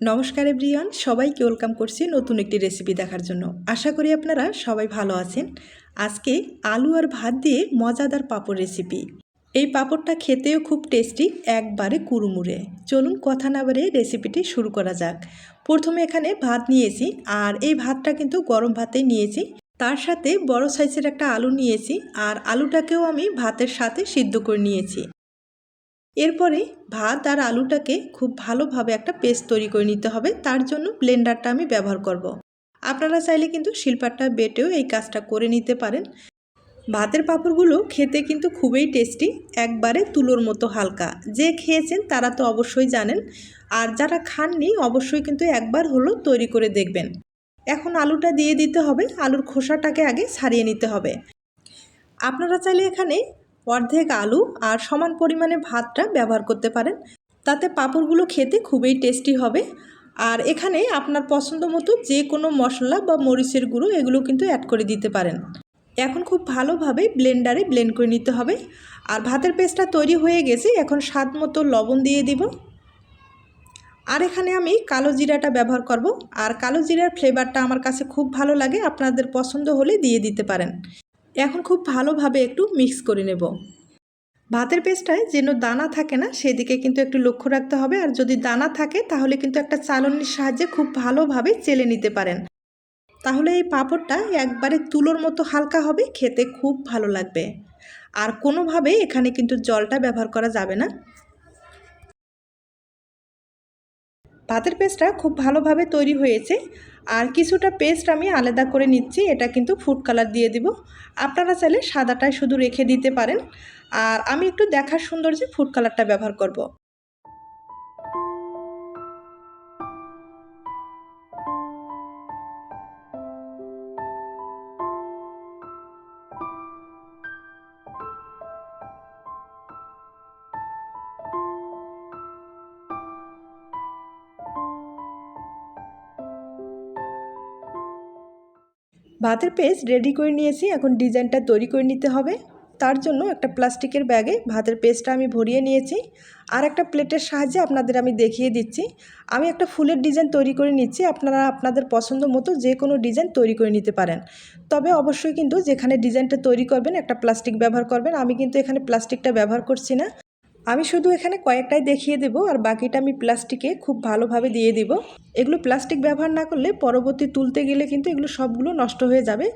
নমস্কার এভরিওয়ান, সবাইকে ওয়েলকাম করছি নতুন একটি রেসিপি দেখার জন্য। আশা করি আপনারা সবাই ভালো আছেন। আজকে আলু আর ভাত দিয়ে মজাদার পাঁপড় রেসিপি। এই পাঁপড়টা খেতেও খুব টেস্টি, একবারে কুড়মুড়ে। চলুন কথা না বাড়িয়ে রেসিপিটি শুরু করা যাক। প্রথমে এখানে ভাত নিয়েছি, আর এই ভাতটা কিন্তু গরম ভাতেই নিয়েছি। তার সাথে বড় সাইজের একটা আলু নিয়েছি, আর আলুটাকেও আমি ভাতের সাথে সিদ্ধ করে নিয়েছি। এরপরে ভাত আর আলুটাকে খুব ভালোভাবে একটা পেস্ট তৈরি করে নিতে হবে। তার জন্য ব্লেন্ডারটা আমি ব্যবহার করব। আপনারা চাইলে কিন্তু শিল্পাটা বেটেও এই কাজটা করে নিতে পারেন। ভাতের পাঁপড়গুলো খেতে কিন্তু খুবই টেস্টি, একবারে তুলোর মতো হালকা। যে খেয়েছেন তারা তো অবশ্যই জানেন। আর যারা খাননি, অবশ্যই কিন্তু একবার হলো তৈরি করে দেখবেন। এখন আলুটা দিয়ে দিতে হবে। আলুর খোসাটাকে আগে ছাড়িয়ে নিতে হবে। আপনারা চাইলে এখানে অর্ধেক আলু আর সমান পরিমাণে ভাতটা ব্যবহার করতে পারেন। তাতে পাঁপড়গুলো খেতে খুবই টেস্টি হবে। আর এখানে আপনার পছন্দ মতো যে কোনো মশলা বা মরিচের গুঁড়ো এগুলো কিন্তু অ্যাড করে দিতে পারেন। এখন খুব ভালোভাবে ব্লেন্ডারে ব্লেন্ড করে নিতে হবে। আর ভাতের পেস্টটা তৈরি হয়ে গেছে, এখন স্বাদ মতো লবণ দিয়ে দিব। আর এখানে আমি কালো জিরাটা ব্যবহার করব। আর কালো জিরার ফ্লেভারটা আমার কাছে খুব ভালো লাগে, আপনাদের পছন্দ হলে দিয়ে দিতে পারেন। এখন খুব ভালোভাবে একটু মিক্স করে নেব। ভাতের পেস্টটায় যেন দানা থাকে না, সেদিকে কিন্তু একটু লক্ষ্য রাখতে হবে। আর যদি দানা থাকে, তাহলে কিন্তু একটা চালনির সাহায্যে খুব ভালোভাবে চেলে নিতে পারেন। তাহলে এই পাঁপড়টা একবারে তুলোর মতো হালকা হবে, খেতে খুব ভালো লাগবে। আর কোনোভাবে এখানে কিন্তু জলটা ব্যবহার করা যাবে না। ভাতের পেস্টটা খুব ভালোভাবে তৈরি হয়েছে। আর কিছুটা পেস্ট আমি আলাদা করে নিচ্ছি, এটা কিন্তু ফুড কালার দিয়ে দিব। আপনারা চাইলে সাদাটাই শুধু রেখে দিতে পারেন। আর আমি একটু দেখার সৌন্দর্যে ফুড কালারটা ব্যবহার করব। ভাতের পেস্ট রেডি করে নিয়েছি, এখন ডিজাইনটা তৈরি করে নিতে হবে। তার জন্য একটা প্লাস্টিকের ব্যাগে ভাতের পেস্টটা আমি ভরিয়ে নিয়েছি। আর একটা প্লেটের সাহায্যে আপনাদের আমি দেখিয়ে দিচ্ছি। আমি একটা ফুলের ডিজাইন তৈরি করে নিচ্ছি, আপনারা আপনাদের পছন্দ মতো যে কোনো ডিজাইন তৈরি করে নিতে পারেন। তবে অবশ্যই কিন্তু যেখানে ডিজাইনটা তৈরি করবেন, একটা প্লাস্টিক ব্যবহার করবেন। আমি কিন্তু এখানে প্লাস্টিকটা ব্যবহার করছি না। আমি শুধু এখানে কয়েকটাই দেখিয়ে দেব আর বাকিটা আমি প্লাস্টিকে খুব ভালোভাবে দিয়ে দিব। এগুলো প্লাস্টিক ব্যবহার না করলে পরবর্তী তুলতে গেলে কিন্তু এগুলো সবগুলো নষ্ট হয়ে যাবে।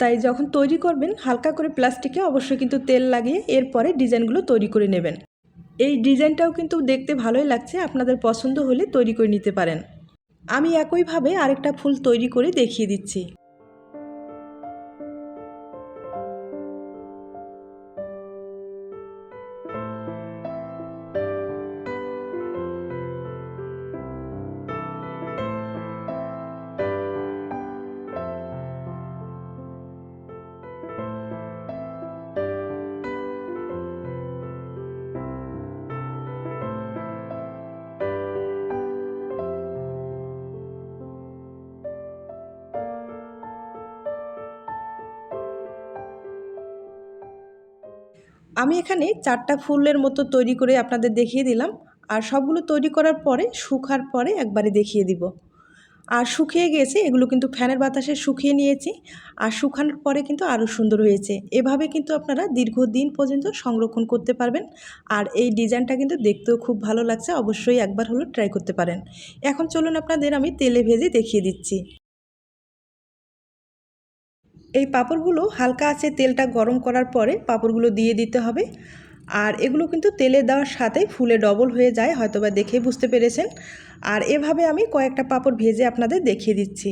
তাই যখন তৈরি করবেন, হালকা করে প্লাস্টিকে অবশ্যই কিন্তু তেল লাগিয়ে এরপরে ডিজাইনগুলো তৈরি করে নেবেন। এই ডিজাইনটাও কিন্তু দেখতে ভালোই লাগছে, আপনাদের পছন্দ হলে তৈরি করে নিতে পারেন। আমি একইভাবে আরেকটা ফুল তৈরি করে দেখিয়ে দিচ্ছি। আমি এখানে চারটা ফুলের মতো তৈরি করে আপনাদের দেখিয়ে দিলাম। আর সবগুলো তৈরি করার পরে, শুকার পরে একবারে দেখিয়ে দিব। আর শুকিয়ে গিয়েছে এগুলো কিন্তু ফ্যানের বাতাসে শুকিয়ে নিয়েছি। আর শুকানোর পরে কিন্তু আরও সুন্দর হয়েছে। এভাবে কিন্তু আপনারা দীর্ঘদিন পর্যন্ত সংরক্ষণ করতে পারবেন। আর এই ডিজাইনটা কিন্তু দেখতেও খুব ভালো লাগছে, অবশ্যই একবার হলো ট্রাই করতে পারেন। এখন চলুন আপনাদের আমি তেলে ভেজে দেখিয়ে দিচ্ছি। এই পাঁপড়গুলো হালকা আছে তেলটা গরম করার পরে পাঁপড়গুলো দিয়ে দিতে হবে। আর এগুলো কিন্তু তেলে দেওয়ার সাথে ফুলে ডবল হয়ে যায়, হয়তোবা দেখে বুঝতে পেরেছেন। আর এভাবে আমি কয়েকটা পাঁপড় ভেজে আপনাদের দেখিয়ে দিচ্ছি।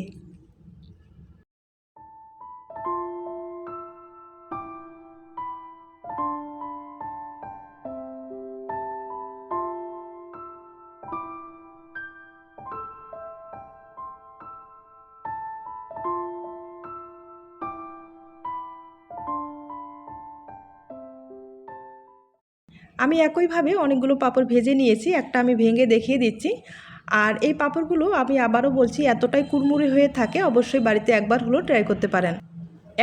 আমি একইভাবে অনেকগুলো পাপড় ভেজে নিয়েছি, একটা আমি ভেঙে দেখিয়ে দিচ্ছি। আর এই পাপড়গুলো আমি আবারও বলছি, এতটাই কুড়মুড়ি হয়ে থাকে, অবশ্যই বাড়িতে একবার হলো ট্রাই করতে পারেন।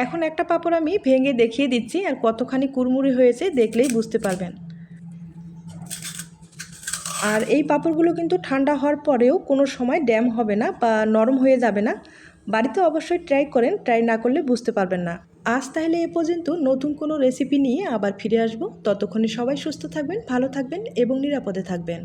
এখন একটা পাপড় আমি ভেঙে দেখিয়ে দিচ্ছি, আর কতখানি কুড়মুড়ি হয়েছে দেখলেই বুঝতে পারবেন। আর এই পাপড়গুলো কিন্তু ঠান্ডা হওয়ার পরেও কোনো সময় ড্যাম হবে না বা নরম হয়ে যাবে না। বাড়িতে অবশ্যই ট্রাই করেন ট্রাই না করলে বুঝতে পারবেন না। আজ তাহলে এ পর্যন্ত। নতুন কোনো রেসিপি নিয়ে আবার ফিরে আসব। ততক্ষণে সবাই সুস্থ থাকবেন, ভালো থাকবেন এবং নিরাপদে থাকবেন।